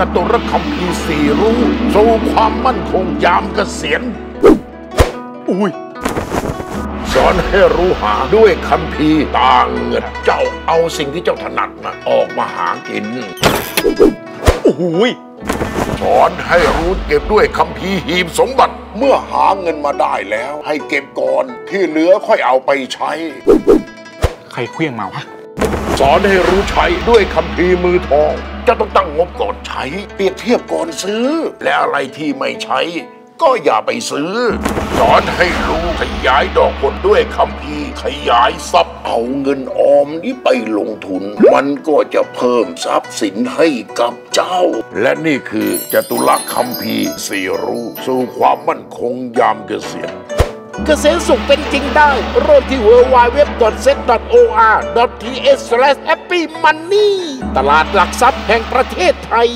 จตุรคัมภีร์สี่รู้สู่ความมั่นคงยามเกษียณ อุ้ย สอนให้รู้หาด้วยคัมภีร์ต่างเงินเจ้าเอาสิ่งที่เจ้าถนัดนะออกมาหากินโอ้ย สอนให้รู้เก็บด้วยคัมภีร์หีบสมบัติ เมื่อหาเงินมาได้แล้ว ให้เก็บก่อนที่เหลือค่อยเอาไปใช้ ใครเคลี้ยงมาวะ สอนให้รู้ใช้ด้วยคัมภีร์มือทอง จะต้องตั้งงบก่อนใช้ เปรียบเทียบก่อนซื้อ และอะไรที่ไม่ใช้ ก็อย่าไปซื้อ สอนให้รู้ขยายดอกผลด้วยคัมภีร์ขยายทรัพย์เอาเงินออมนี้ไปลงทุน มันก็จะเพิ่มทรัพย์สินให้กับเจ้า และนี่คือจตุรคัมภีร์สี่รู้ สู่ความมั่นคงยามเกษียณ เกษตรสุขเป็นจริงได้ เริ่มที่ www.set.or.th/happymoney ตลาดหลักทรัพย์แห่งประเทศไทย